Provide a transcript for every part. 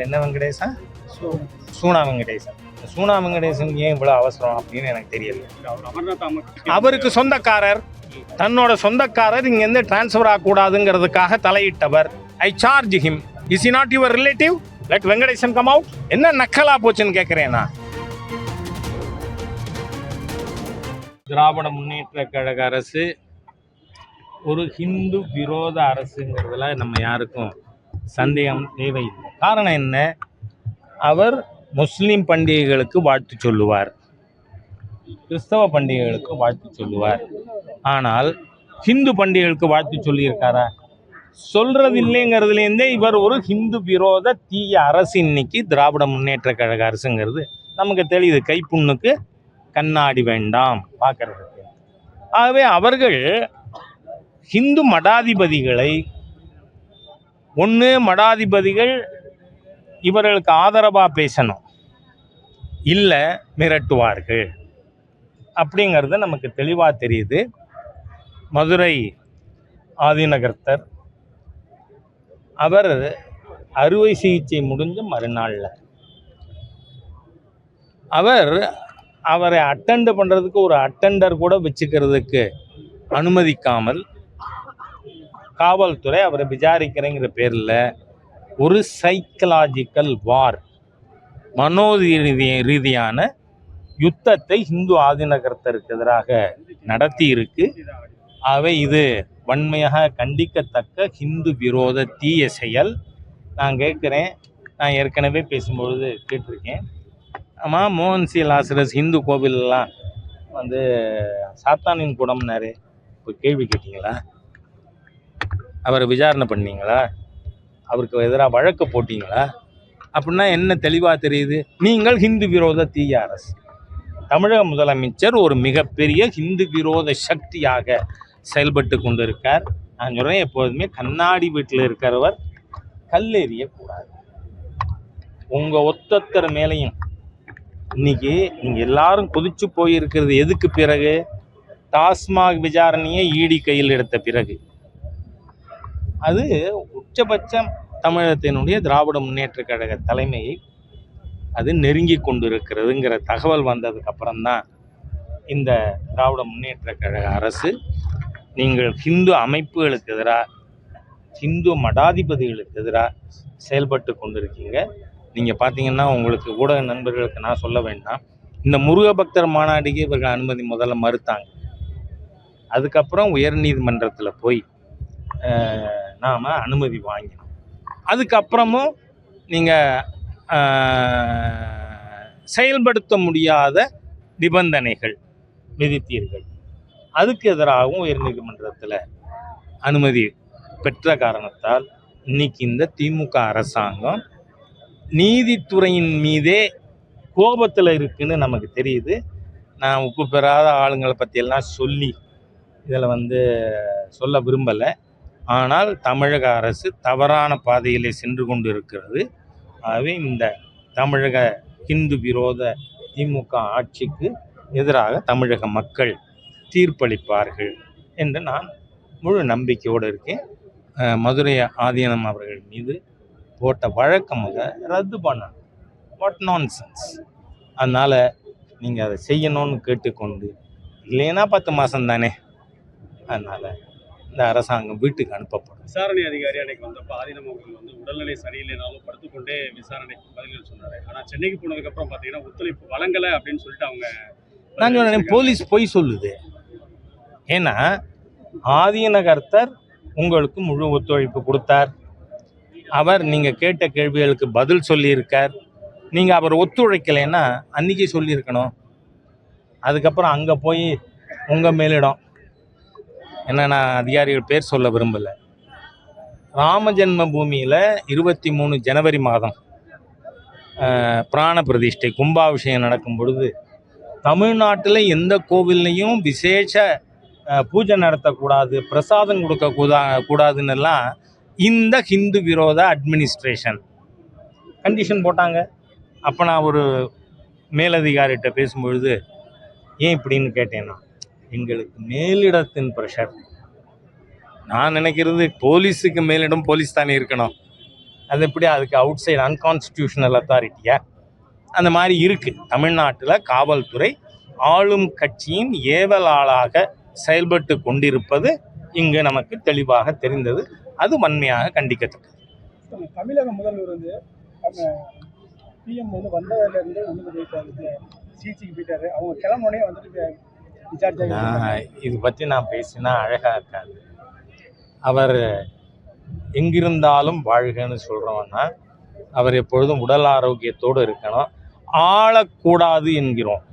என்ன வெங்கடேசா? சூனா வெங்கடேசன் சூனா வெங்கடேசனுக்கு ஏன் இவ்வளோ அவசரம் அப்படின்னு எனக்கு தெரியல. அவருக்கு சொந்தக்காரர். தன்னோட சொந்தக்காரர் இங்கேருந்து டிரான்ஸ்ஃபர் ஆகக்கூடாதுங்கிறதுக்காக தலையிட்டவர். I charge him is not your relative let Venkatesan come out என்ன நக்கலா போச்சுன்னு கேட்குறேன் நான் திராவிட முன்னேற்ற கழக அரசு ஒரு ஹிந்து விரோத அரசுங்கிறதுல நம்ம யாருக்கும் சந்தேகம் தேவையில்லை. காரணம் என்ன? அவர் முஸ்லீம் பண்டிகைகளுக்கு வாழ்த்து சொல்லுவார். கிறிஸ்தவ பண்டிகைகளுக்கு வாழ்த்து சொல்லுவார். ஆனால் ஹிந்து பண்டிகைகளுக்கு வாழ்த்து சொல்லியிருக்காரா? சொல்றது இல்லைங்கிறதுலேருந்தே இவர் ஒரு ஹிந்து விரோத தீய அரசு இன்னைக்கு திராவிட முன்னேற்ற கழக அரசுங்கிறது. நமக்கு தெரியுது கைப்புண்ணுக்கு கண்ணாடி வேண்டாம் பார்க்கறதுக்கு ஆகவே அவர்கள் ஹிந்து மடாதிபதிகளை ஒன்று மடாதிபதிகள் இவர்களுக்கு ஆதரவாக பேசணும். இல்லை மிரட்டுவார்கள். அப்படிங்கிறது நமக்கு தெளிவாக தெரியுது. மதுரை ஆதிநகர்த்தர் அவர் அறுவை சிகிச்சை முடிஞ்ச மறுநாளில். அவர் அவரை அட்டெண்ட் பண்ணுறதுக்கு ஒரு அட்டெண்டர் கூட வச்சுக்கிறதுக்கு அனுமதிக்காமல் காவல்துறை அவரை விசாரிக்கிறேங்கிற பேரில் ஒரு சைக்கலாஜிக்கல் வார் மனோரீதி ரீதியான யுத்தத்தை இந்து ஆதிநகரத்திற்கு எதிராக நடத்தி இருக்கு ஆகவே இது வன்மையாக கண்டிக்கத்தக்க ஹிந்து விரோத தீய செயல். நான் கேட்குறேன். நான் ஏற்கனவே பேசும்பொழுது கேட்டிருக்கேன். ஆமாம் மோகன் சி. லாசரஸ் ஹிந்து கோவிலெலாம் வந்து சாத்தானின் குடம்னாரு இப்போ கேள்வி கேட்டிங்களா? அவரை விசாரணை பண்ணீங்களா? அவருக்கு எதிராக வழக்கு போட்டிங்களா? அப்படின்னா என்ன தெளிவாக தெரியுது? நீங்கள் ஹிந்து விரோத தீய அரசு. தமிழக முதலமைச்சர் ஒரு மிகப்பெரிய ஹிந்து விரோத சக்தியாக செயல்பட்டு கொண்டிருக்கார். நான் சொல்கிறேன் எப்போதுமே கண்ணாடி வீட்டில் இருக்கிறவர் கல்லெறியக்கூடாது உங்கள் ஒத்தத்தர் மேலேயும் இன்னைக்கு நீங்கள் எல்லாரும் கொதிச்சு போயிருக்கிறது எதுக்கு பிறகு? டாஸ்மாக் விசாரணையை ஈடி கையில் எடுத்த பிறகு. அது உச்சபட்சம் தமிழகத்தினுடைய திராவிட முன்னேற்ற கழக தலைமையை அது நெருங்கி கொண்டு இருக்கிறதுங்கிற தகவல் வந்ததுக்கு அப்புறம்தான் இந்த திராவிட முன்னேற்ற கழக அரசு நீங்கள் ஹிந்து அமைப்புகளுக்கு எதிராக ஹிந்து மடாதிபதிகளுக்கு எதிராக செயல்பட்டு கொண்டிருக்கீங்க. நீங்கள் பார்த்தீங்கன்னா உங்களுக்கு ஊடக நண்பர்களுக்கு நான் சொல்ல வேண்டாம். இந்த முருக பக்தர் மாநாடுக்கு இவர்கள் அனுமதி முதல்ல மறுத்தாங்க. அதுக்கப்புறம் உயர்நீதிமன்றத்தில் போய் நாம் அனுமதி வாங்கினோம். அதுக்கப்புறமும் நீங்கள் செயல்படுத்த முடியாத நிபந்தனைகள் விதித்தீர்கள். அதுக்கு எதிராகவும் உயர்நீதிமன்றத்தில் அனுமதி பெற்ற காரணத்தால் இன்னைக்கு இந்த திமுக அரசாங்கம் நீதித்துறையின் மீதே கோபத்தில் இருக்குன்னு நமக்கு தெரியுது. நான் உப்பு பெறாத ஆளுங்களை பற்றியெல்லாம் சொல்லி இதில் வந்து சொல்ல விரும்பலை. ஆனால் தமிழக அரசு தவறான பாதையிலே சென்று கொண்டு இருக்கிறது ஆகவே இந்த தமிழக இந்து விரோத திமுக ஆட்சிக்கு எதிராக தமிழக மக்கள் தீர்ப்பளிப்பார்கள் என்று நான் முழு நம்பிக்கையோடு இருக்கேன். மதுரை ஆதீனம் அவர்கள் மீது போட்ட வழக்கம் ரத்து பண்ணணும் வாட் நான்சென்ஸ் அதனால் நீங்கள் அதை செய்யணும்னு கேட்டுக்கொண்டு இல்லைன்னா பத்து மாதம் தானே அதனால் இந்த அரசாங்கம் வீட்டுக்கு அனுப்பப்படும். விசாரணை அதிகாரி அன்னைக்கு வந்தப்ப ஆதீனம் அவர்கள் வந்து உடல்நிலை சரியில்லைனாலும் படுத்துக்கொண்டே விசாரணை பதில்கள் சொன்னாரு. ஆனா சென்னைக்கு போனதுக்கு அப்புறம் பாத்தீங்கன்னா ஒத்துழைப்பு வழங்கல அப்படின்னு சொல்லிட்டு அவங்க நான் சொன்னேன் போலீஸ் பொய் சொல்லுது. ஏன்னா ஆதீனகர்த்தர் உங்களுக்கு முழு ஒத்துழைப்பு கொடுத்தார். அவர் நீங்கள் கேட்ட கேள்விகளுக்கு பதில் சொல்லியிருக்கார். நீங்கள் அவர் ஒத்துழைக்கலைன்னா அன்றைக்கி சொல்லியிருக்கணும். அதுக்கப்புறம் அங்கே போய் உங்கள் மேலிடம் என்ன நான் அதிகாரிகள் பேர் சொல்ல விரும்பலை. ராம ஜென்ம பூமியில் இருபத்தி மூணு ஜனவரி மாதம் பிராண பிரதிஷ்டை கும்பாபிஷேகம் நடக்கும் பொழுது தமிழ்நாட்டில் எந்த கோவில்லையும் விசேஷ பூஜை நடத்தக்கூடாது பிரசாதம் கொடுக்க கூடா கூடாதுன்னெல்லாம் இந்த ஹிந்து விரோத அட்மினிஸ்ட்ரேஷன் கண்டிஷன் போட்டாங்க. அப்போ நான் ஒரு மேலதிகாரிகிட்ட பேசும்பொழுது ஏன் இப்படின்னு கேட்டேன்னா எங்களுக்கு மேலிடத்தின் ப்ரெஷர் நான் நினைக்கிறது போலீஸுக்கு மேலிடம் போலீஸ் தானே இருக்கணும். அது எப்படி? அதுக்கு அவுட் சைடு அன்கான்ஸ்டியூஷனல் அத்தாரிட்டியா அந்த மாதிரி இருக்குது தமிழ்நாட்டில் காவல்துறை ஆளும் கட்சியின் ஏவலாளாக செயல்பட்டு கொண்டிருப்பது இங்கு நமக்கு தெளிவாக தெரிந்தது. அது வன்மையாக கண்டிக்கத்தக்கது. தமிழக முதல்வர் வந்து பிஎம் வந்து வந்ததுலேருந்து போயிட்டாரு. சிசிக்கு போயிட்டாரு. அவங்க கிளம்புனே வந்துட்டு நான் இது பற்றி நான் பேசினா அழகாக இருக்காது. அவர் எங்கிருந்தாலும் வாழ்கன்னு சொல்கிறோம்னா அவர் எப்பொழுதும் உடல் ஆரோக்கியத்தோடு இருக்கணும். ஆளக்கூடாது என்கிறோம்.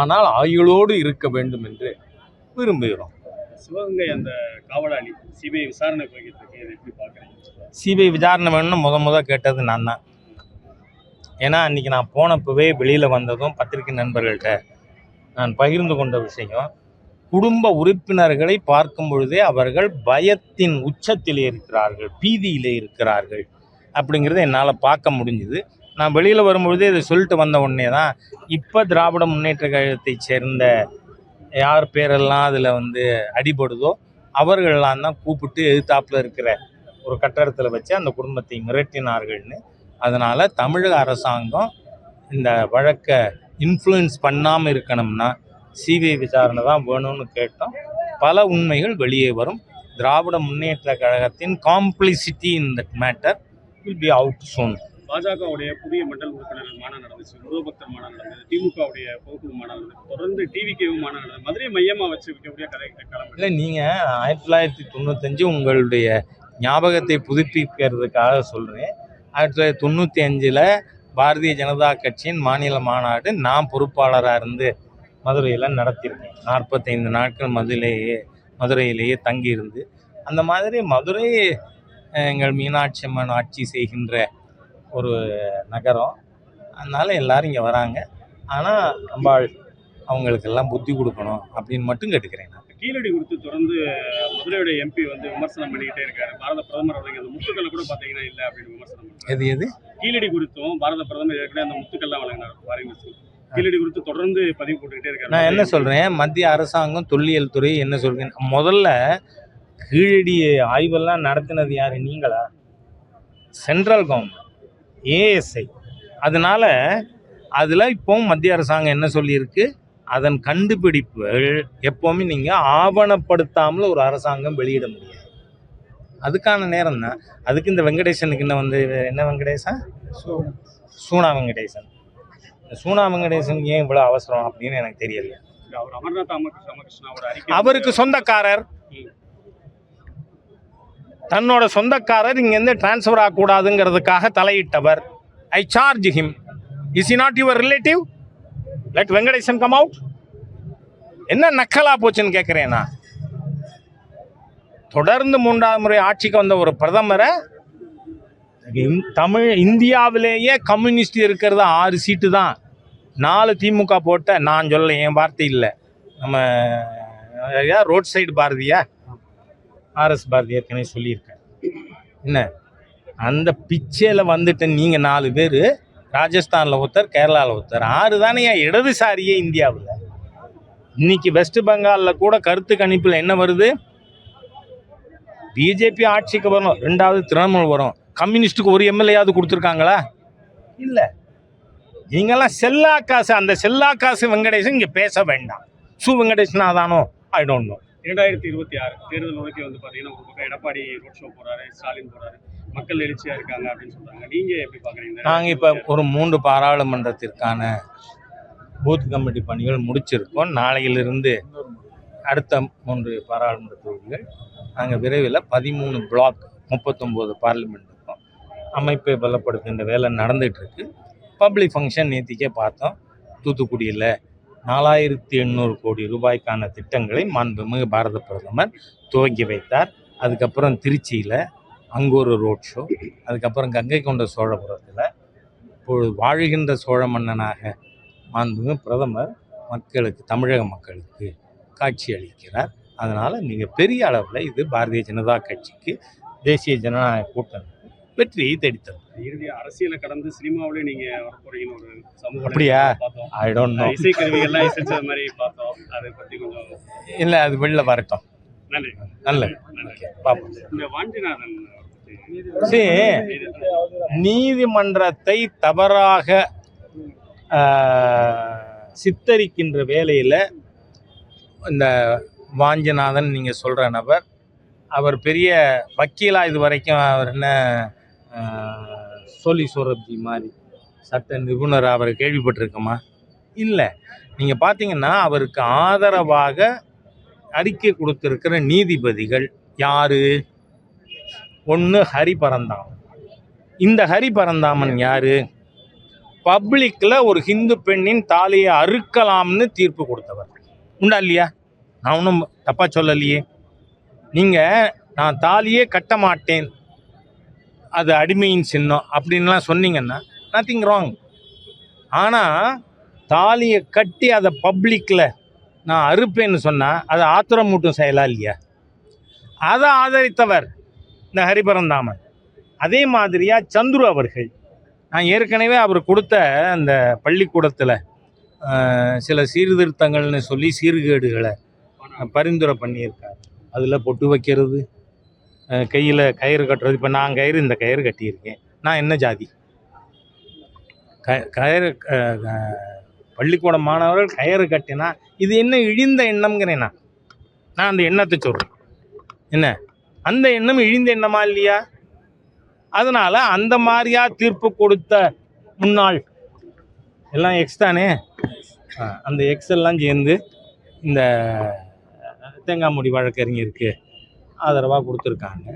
ஆனால் ஆயுளோடு இருக்க வேண்டும் என்று விரும்புகிறோம். சிவகங்கை அந்த காவலாளி சிபிஐ விசாரணை எப்படி பார்க்குறீங்க? சிபிஐ விசாரணை வேணும்னு முத முத கேட்டது நான் தான். ஏன்னா அன்றைக்கி நான் போனப்பவே வெளியில் வந்ததும் பத்திரிகை நண்பர்கள்ட்ட நான் பகிர்ந்து கொண்ட விஷயம் குடும்ப உறுப்பினர்களை பார்க்கும் பொழுதே அவர்கள் பயத்தின் உச்சத்தில் இருக்கிறார்கள் பீதியிலே இருக்கிறார்கள் அப்படிங்கிறத என்னால் பார்க்க முடிஞ்சுது. நான் வெளியில் வரும்பொழுதே இதை சொல்லிட்டு வந்த உடனே தான் இப்போ திராவிட முன்னேற்ற கழகத்தைச் சேர்ந்த யார் பேரெல்லாம் அதில் வந்து அடிபடுதோ அவர்களெல்லாம் தான் கூப்பிட்டு எதிர்த்தாப்புல இருக்கிற ஒரு கட்டடத்தில் வச்சு அந்த குடும்பத்தை மிரட்டினார்கள்னு. அதனால் தமிழக அரசாங்கம் இந்த வழக்கை இன்ஃப்ளூயன்ஸ் பண்ணாமல் இருக்கணும்னா சிபிஐ விசாரணை தான் வேணும்னு கேட்டோம். பல உண்மைகள் வெளியே வரும். திராவிட முன்னேற்ற கழகத்தின் complicity in that matter will be out soon பாஜகவுடைய புதிய மண்டல் உறுப்பினர்கள் மாநாடு நடந்துச்சு. முருகபக்தர் மாநாடு நடந்தது. திமுகவுடைய பொதுக்குழு மாநாடு நடந்தது. தொடர்ந்து டிவிகேவும் மாநாடு நடந்தது. மதுரை மையமா வச்சு வைக்கக்கூடிய கதை கிளம்பி இல்லை நீங்கள் ஆயிரத்தி தொள்ளாயிரத்தி தொண்ணூத்தஞ்சு உங்களுடைய ஞாபகத்தை புதுப்பிக்கிறதுக்காக சொல்கிறேன் ஆயிரத்தி தொள்ளாயிரத்தி தொண்ணூற்றி அஞ்சில் பாரதிய ஜனதா கட்சியின் மாநில மாநாடு நான் பொறுப்பாளராக இருந்து மதுரையில் நடத்தியிருக்கேன் நாற்பத்தைந்து நாட்கள் மதுரையிலேயே மதுரையிலேயே தங்கியிருந்து. அந்த மாதிரி மதுரை எங்கள் மீனாட்சி அம்மன் ஆட்சி செய்கின்ற ஒரு நகரம். அதனால் எல்லோரும் இங்கே வராங்க. ஆனால் அம்பாள் அவங்களுக்கெல்லாம் புத்தி கொடுக்கணும் அப்படின்னு மட்டும் கேட்டுக்கிறேன் நான். கீழடி குறித்து தொடர்ந்து மதுரையுடைய எம்பி வந்து விமர்சனம் பண்ணிக்கிட்டே இருக்காரு. பாரத பிரதமர் அவர்கள் அந்த முத்துக்களை கூட பாத்தீங்கன்னா இல்ல அப்படின்னு விமர்சனம் எது எது? கீழடி குறித்தும் பாரத பிரதமர் ஏற்கனவே அந்த முத்துக்கள்லாம் வழங்கினார் பாருங்க கீழடி குறித்து தொடர்ந்து பதிவு போட்டுக்கிட்டே இருக்காரு. நான் என்ன சொல்கிறேன் மத்திய அரசாங்கம் தொல்லியல் துறை என்ன சொல்கிறேன் முதல்ல கீழடி ஆய்வெல்லாம் நடத்தினது யார்? நீங்களா? சென்ட்ரல் கவர்மெண்ட் ஏஎஸ்ஐ அதனால் அதில் இப்போவும் மத்திய அரசாங்கம் என்ன சொல்லியிருக்கு? அதன் கண்டுபிடிப்புகள் எப்போவுமே நீங்கள் ஆவணப்படுத்தாமல் ஒரு அரசாங்கம் வெளியிட முடியாது. அதுக்கான நேரம் தான். அதுக்கு இந்த வெங்கடேசனுக்கு என்ன வந்து என்ன வெங்கடேசன் ஸோ சூனா வெங்கடேசன். சூனா வெங்கடேசனுக்கு ஏன் இவ்வளோ அவசரம் அப்படின்னு எனக்கு தெரியல அவருக்கு சொந்தக்காரர். தன்னோட சொந்தக்காரர் இங்கேருந்து டிரான்ஸ்ஃபர் ஆகக்கூடாதுங்கிறதுக்காக தலையிட்டவர். I charge him is E not your relative let Venkatesan come out என்ன நக்கலா போச்சுன்னு கேட்குறேன் நான் தொடர்ந்து மூன்றாவது முறை ஆட்சிக்கு வந்த ஒரு பிரதமரை தமிழ் இந்தியாவிலேயே கம்யூனிஸ்ட் இருக்கிறது ஆறு சீட்டு தான். நாலு திமுக போட்ட நான் சொல்ல என் வார்த்தை இல்லை. நம்ம ரோட் சைடு பாரதியா? ஆர்எஸ் பாரதி ஏற்கனவே சொல்லியிருக்கேன் என்ன? அந்த பிச்சையில் வந்துட்டு நீங்கள் நாலு பேர் ராஜஸ்தானில் ஒருத்தர் கேரளாவில் ஒருத்தர். ஆறு தானே இடதுசாரியே இந்தியாவில். இன்னைக்கு வெஸ்ட் பெங்காலில் கூட கருத்து கணிப்பில் என்ன வருது? பிஜேபி ஆட்சிக்கு வரும் ரெண்டாவது திரிணாமுல் வரும். கம்யூனிஸ்ட்டுக்கு ஒரு எம்எல்ஏயாவது கொடுத்துருக்காங்களா? இல்லை. நீங்களாம் செல்லா காசு அந்த செல்லா காசு வெங்கடேசன் இங்கே பேச வேண்டாம். சு வெங்கடேசன் தானோ ஐ டோன்ட் நோ இரண்டாயிரத்தி இருபத்தி ஆறு தேர்தல் நோக்கி வந்து பார்த்தீங்கன்னா ஒரு பக்கம் எடப்பாடி ரோட் ஷோ போறாரு ஸ்டாலின் போறாரு மக்கள் எழுச்சியா இருக்காங்க அப்படின்னு சொல்றாங்க. நீங்க எப்படி பாக்குறீங்க? நாங்கள் இப்போ ஒரு மூன்று பாராளுமன்றத்திற்கான பூத் கமிட்டி பணிகள் முடிச்சிருக்கோம். நாளையிலிருந்து அடுத்த மூன்று பாராளுமன்ற தொகுதிகள் நாங்கள் விரைவில் பதிமூணு பிளாக் முப்பத்தொம்போது பார்லிமெண்ட் இருக்கோம் அமைப்பை பலப்படுத்துகின்ற வேலை நடந்துகிட்ருக்கு பப்ளிக் ஃபங்க்ஷன் நேற்றுக்கே பார்த்தோம். தூத்துக்குடியில் நாலாயிரத்தி எண்ணூறு கோடி ரூபாய்க்கான திட்டங்களை மாண்புமிகு பாரத பிரதமர் துவக்கி வைத்தார். அதுக்கப்புறம் திருச்சியில் அங்கே ஒரு ரோட் ஷோ அதுக்கப்புறம் கங்கை கொண்ட சோழபுரத்தில் இப்பொழுது வாழ்கின்ற சோழ மன்னனாக மாண்புமிகு பிரதமர் மக்களுக்கு தமிழக மக்களுக்கு காட்சி அளிக்கிறார். அதனால் மிகப்பெரிய அளவில் இது பாரதிய ஜனதா கட்சிக்கு தேசிய ஜனநாயக கூட்டணி வெற்றியை தேடித்தரும். இறுதி அரசியலை கடந்து சினிமாவிலே நீங்க ஒரு சமூக அப்படியா? ஐ டோன்ட் நோ இசைக்கருவிகள்லாம் மாதிரி பார்த்தோம். அதை பத்தி கொஞ்சம் இல்லை அது வெளில வரட்டும். நன்றி. நல்ல நன்றி. பார்ப்போம் இந்த வாஞ்சிநாதன் பத்தி பாக்குறீங்க சரி. நீதிமன்றத்தை தவறாக சித்தரிக்கின்ற வேலையில் இந்த வாஞ்சநாதன் நீங்கள் சொல்கிற நபர் அவர் பெரிய வக்கீலாக இது வரைக்கும் அவர் என்ன சோலி சோரப்ஜி மாதிரி சட்ட நிபுணர் அவர் கேள்விப்பட்டிருக்கோமா? இல்லை. நீங்கள் பார்த்தீங்கன்னா அவருக்கு ஆதரவாக அறிக்கை கொடுத்துருக்கிற நீதிபதிகள் யார்? ஒன்று ஹரி பரந்தாமன் இந்த ஹரி பரந்தாமன் யார்? பப்ளிக்கில் ஒரு ஹிந்து பெண்ணின் தாலியை அறுக்கலாம்னு தீர்ப்பு கொடுத்தவர். உண்டா இல்லையா? நான் ஒன்றும் தப்பாக சொல்லலையே. நீங்கள் நான் தாலியே கட்ட மாட்டேன். அது அடிமையின் சின்னம் அப்படின்லாம் சொன்னீங்கன்னா நத்திங் ராங் ஆனால் தாலியை கட்டி அதை பப்ளிக்கில் நான் அறுப்பேன்னு சொன்னால் அது ஆத்திரமூட்டும் செயலா இல்லையா? அதை ஆதரித்தவர் இந்த ஹரிபரந்தாமன். அதே மாதிரியாக சந்துரு அவர்கள். நான் ஏற்கனவே அவர் கொடுத்த அந்த பள்ளிக்கூடத்தில் சில சீர்திருத்தங்கள்னு சொல்லி சீர்கேடுகளை பரிந்துரை பண்ணியிருக்கார். அதில் பொட்டு வைக்கிறது கையில் கயிறு கட்டுறது. இப்போ நான் கயிறு இந்த கயிறு கட்டியிருக்கேன். நான் என்ன ஜாதி? க கயிறு பள்ளிக்கூட மாணவர்கள் கயிறு கட்டினா இது என்ன இழிந்த எண்ணம்ங்கிறேன் நான். நான் அந்த எண்ணத்தை சொல்கிறேன் என்ன? அந்த எண்ணம் இழிந்த எண்ணமா இல்லையா? அதனால் அந்த மாதிரியா தீர்ப்பு கொடுத்த முன்னாள். எல்லாம் எக்ஸ் தானே? அந்த எக்ஸ் எல்லாம் சேர்ந்து இந்த தேங்காய் மூடி வழக்கறிஞருக்கு ஆதரவாக கொடுத்துருக்காங்க.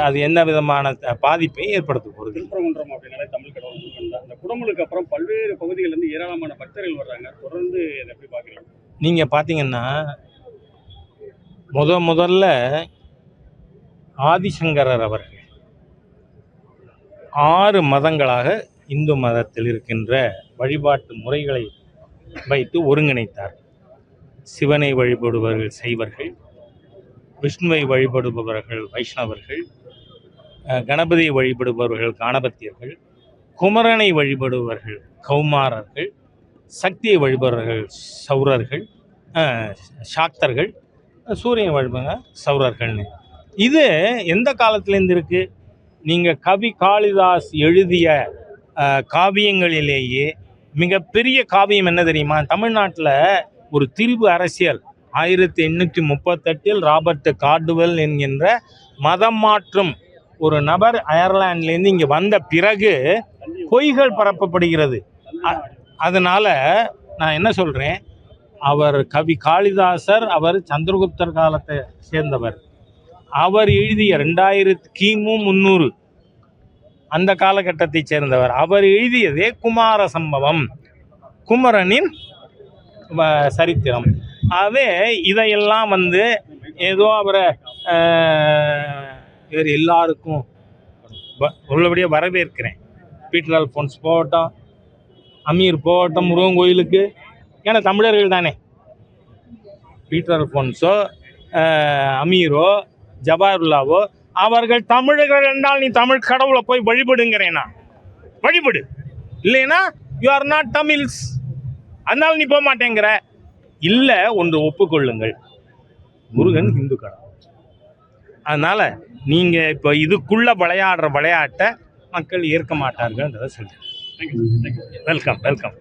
அது என்ன விதமான த- பாதிப்பை ஏற்படுத்த போகிறது திருப்பரங்குன்றம் அப்படின்னாலே தமிழ் கடவுள் இந்த குடமுழுக்கு அப்புறம் பல்வேறு பகுதிகளில் இருந்து ஏராளமான பக்தர்கள் வர்றாங்க. தொடர்ந்து இதை எப்படி பாக்குறீங்க நீங்கள் பார்த்தீங்கன்னா முத முதல்ல ஆதிசங்கரர் அவர்கள் ஆறு மதங்களாக இந்து மதத்தில் இருக்கின்ற வழிபாட்டு முறைகளை வைத்து ஒருங்கிணைத்தார். சிவனை வழிபடுபவர்கள் சைவர்கள் விஷ்ணுவை வழிபடுபவர்கள் வைஷ்ணவர்கள் கணபதியை வழிபடுபவர்கள் காணபத்தியர்கள் குமரனை வழிபடுபவர்கள் கௌமாரர்கள் சக்தியை வழிபடுறவர்கள் சௌரர்கள் சாக்தர்கள் சூரியன் வழிபடுங்க சௌரர்கள்னு. இது எந்த காலத்துலேருந்து இருக்குது நீங்கள் கவி காளிதாஸ் எழுதிய காவியங்களிலேயே மிகப்பெரிய காவியம் என்ன தெரியுமா? தமிழ்நாட்டில் ஒரு திரிபு அரசியல். ஆயிரத்தி எண்ணூற்றி முப்பத்தெட்டில் ராபர்ட் கார்டுவெல் என்கின்ற மதம் மாற்றும் ஒரு நபர் அயர்லாண்ட்லேருந்து இங்கே வந்த பிறகு பொய்கள் பரப்பப்படுகிறது. அதனால் நான் என்ன சொல்கிறேன் அவர் கவி காளிதாசர் அவர் சந்திரகுப்தர் காலத்தை சேர்ந்தவர். அவர் எழுதிய ரெண்டாயிரத்து கிமு முந்நூறு அந்த காலகட்டத்தைச் சேர்ந்தவர். அவர் எழுதியதே குமார சம்பவம் குமரனின் வ- சரித்திரம். ஆகவே இதையெல்லாம் வந்து ஏதோ அவரை இவர் வேறு எல்லாருக்கும் வ- உள்ளபடியாக வரவேற்கிறேன். பீட்டர் அல்ஃபோன்ஸ் போகட்டும் அமீர் போகட்டும் முருகன் கோயிலுக்கு. ஏன்னா தமிழர்கள் தானே. பீட்டர் அல்ஃபோன்ஸோ அமீரோ ஜவாஹர்லாவோ அவர்கள் தமிழர்கள் என்றால் நீ தமிழ் கடவுளை போய் வழிபடுங்கிறேனா வழிபடு. இல்லைன்னா யூ ஆர் நாட் தமிழ்ஸ். அதனால நீ போக மாட்டேங்கிற இல்லை ஒன்று ஒப்புக்கொள்ளுங்கள். முருகன் இந்து கடவுள். அதனால நீங்க இப்போ இதுக்குள்ள விளையாடுற விளையாட்டை மக்கள் ஏற்க மாட்டார்கள்ன்றதை தேங்க்யூ வெல்கம் வெல்கம்